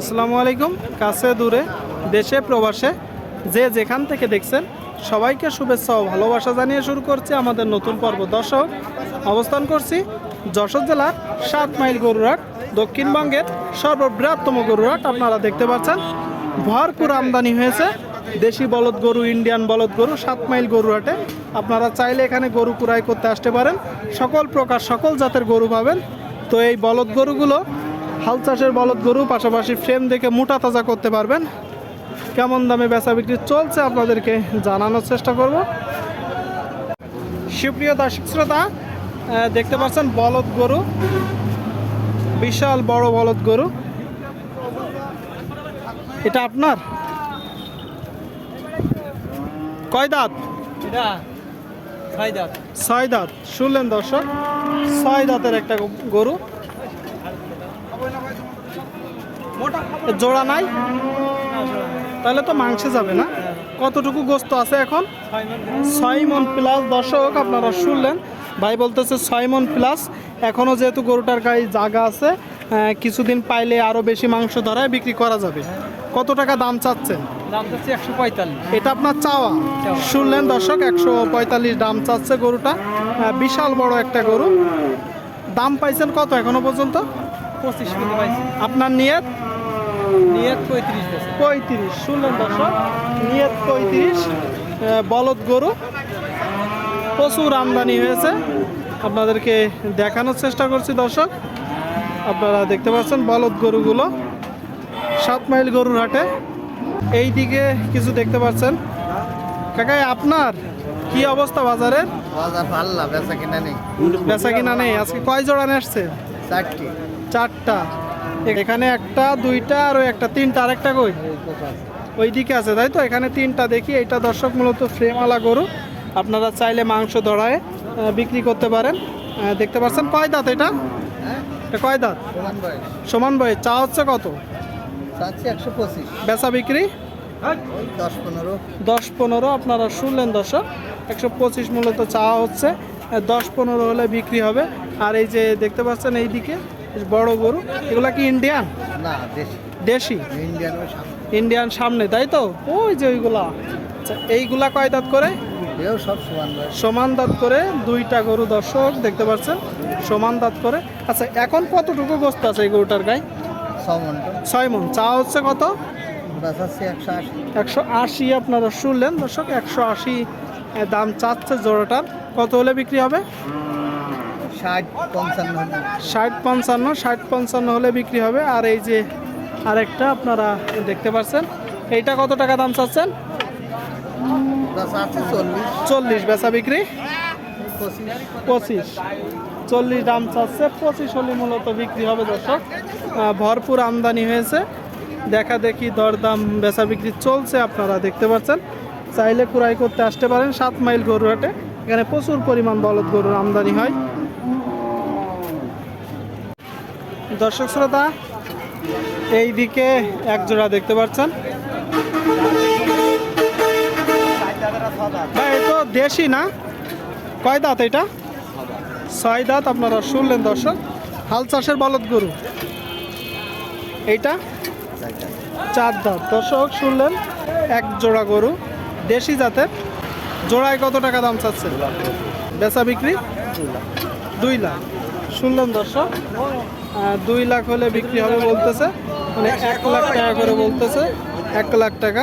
আসসালামু আলাইকুম। কাছে, দূরে, দেশে, প্রবাসে, যে যেখান থেকে দেখছেন, সবাইকে শুভেচ্ছা ও ভালোবাসা জানিয়ে শুরু করছি আমাদের নতুন পর্ব। দর্শক, অবস্থান করছি যশোর জেলার সাত মাইল গরুরাট দক্ষিণবঙ্গের সর্ববৃহত্তম গরুরাট আপনারা দেখতে পাচ্ছেন, ভরপুর আমদানি হয়েছে। দেশি বলদ গরু, ইন্ডিয়ান বলদ গরু সাত মাইল গরুরাটে আপনারা চাইলে এখানে গরু কুড়াই করতে আসতে পারেন। সকল প্রকার, সকল জাতের গরু পাবেন। তো এই বলদ গরুগুলো হাল চাষের বলদ গরু পাশাপাশি ফ্রেম দেখে মোটা তাজা করতে পারবেন। কেমন দামে বেচা বিক্রি চলছে আপনাদেরকে জানানোর চেষ্টা করব। সুপ্রিয় দর্শক শ্রোতা দেখতে পাচ্ছেন বলদ গরু বিশাল বড় বলদ গরু। এটা আপনার? কয় দাঁত। ছয় দাঁত। শুনলেন দর্শক ছয় দাঁতের একটা গরু। জোড়া নাই? তাহলে তো মাংসে যাবে না। কতটুকু গোস্ত আছে এখন? ছয় মন প্লাস। দর্শক আপনারা শুনলেন। ভাই বলতেছে ছয় মন প্লাস। এখনও যেহেতু গরুটার গায়ে জায়গা আছে কিছুদিন পাইলে আরও বেশি মাংস ধরায় বিক্রি করা যাবে। কত টাকা দাম চাচ্ছেন? দাম হচ্ছে একশো পঁয়তাল্লিশ। এটা আপনার চাওয়া। শুনলেন দর্শক একশো পঁয়তাল্লিশ দাম চাচ্ছে গরুটা। বিশাল বড় একটা গরু। দাম পাইছেন কত এখনও পর্যন্ত? পঁচিশ আপনার নিয়ত? নিয়ে পঁয়ত্রিশ পঁয়ত্রিশ শুনলেন দর্শক নিয়ত পঁয়ত্রিশ বলদ গরু প্রচুর আমদানি হয়েছে। আপনাদেরকে দেখানোর চেষ্টা করছি দর্শক। আপনারা দেখতে পাচ্ছেন বলদ গরুগুলো সাত মাইল গরুর হাটে। এই দিকে কিছু দেখতে পাচ্ছেন। কাকাই আপনার কি অবস্থা বাজারের? বাজার পাল্লা বেচা কিনা নেই। বেচা কিনা নেই আজকে কয় জোড়া নিয়ে আসছে চারটি। চারটা। এখানে একটা দুইটা আর ওই একটা তিনটা আরেকটা কই? ওই দিকে আছে তাই তো? এখানে তিনটা দেখি এটা দর্শক মূলত ফ্রেমওয়ালা গরু। আপনারা চাইলে মাংস ধরায় বিক্রি করতে পারেন। দেখতে পাচ্ছেন কয় দাঁত এটা? হ্যাঁ এটা কয় দাঁত? সমান বয়স। বয়ে চা হচ্ছে কত? চাচ্ছি একশো পঁচিশ। বেচা বিক্রি? ওই দশ পনেরো। দশ পনেরো আপনারা শুনলেন দর্শক। একশো পঁচিশ মূলত চা হচ্ছে। দশ পনেরো হলে বিক্রি হবে। আর এই যে দেখতে পাচ্ছেন এই দিকে বেশ বড় গরু। এগুলা কি ইন্ডিয়ান না দেশি। দেশি? ইন্ডিয়ান সামনে। ইন্ডিয়ান সামনে তাই তো? ওই যে ওইগুলা। আচ্ছা এইগুলা কয় দাঁত করে? সব সমান সমান দাঁত করে দুইটা গরু দর্শক দেখতে পাচ্ছেন? সমান দাঁত করে। আচ্ছা এখন কতটুকু গোস্ত আছে এই গরুটার গায়ে? ছয় মন। চা হচ্ছে কত? একশো আশি। একশো আশি আপনারা শুনলেন দর্শক একশো আশি দাম চাচ্ছে জোড়াটার। কত হলে বিক্রি হবে? ষাট পঞ্চান্ন ষাট পঞ্চান্ন ষাট পঞ্চান্ন হলে বিক্রি হবে। আর এই যে আরেকটা আপনারা দেখতে পাচ্ছেন এইটা কত টাকা দাম চাচ্ছেন? চল্লিশ। বেচা বিক্রি? পঁচিশ। চল্লিশ দাম চাচ্ছে পঁচিশ হলে মূলত বিক্রি হবে দর্শক। ভরপুর আমদানি হয়েছে। দেখা দেখি দরদাম বেচা বিক্রি চলছে আপনারা দেখতে পাচ্ছেন। চাইলে কুড়াই করতে আসতে পারেন সাত মাইল গরুহাটে এখানে প্রচুর পরিমাণ বলদ গরুর আমদানি হয়। দর্শক শ্রোতা এই দিকে এক জোড়া দেখতে পাচ্ছেন। ভাই তো দেশি না? কয় দাঁত এটা? ছয় দাঁত আপনারা শুনলেন দর্শক। হাল চাষের বলদ গরু। এইটা? চার দাঁত। দর্শক শুনলেন, এক জোড়া গরু, দেশি জাতের। জোড়ায় কত টাকা দাম চাচ্ছে বেচা বিক্রি? দুই লাখ। শুনলেন দর্শক? দুই লাখ হলে বিক্রি হবে বলতেছে। মানে এক লাখ টাকা করে বলতেছে। এক লাখ টাকা।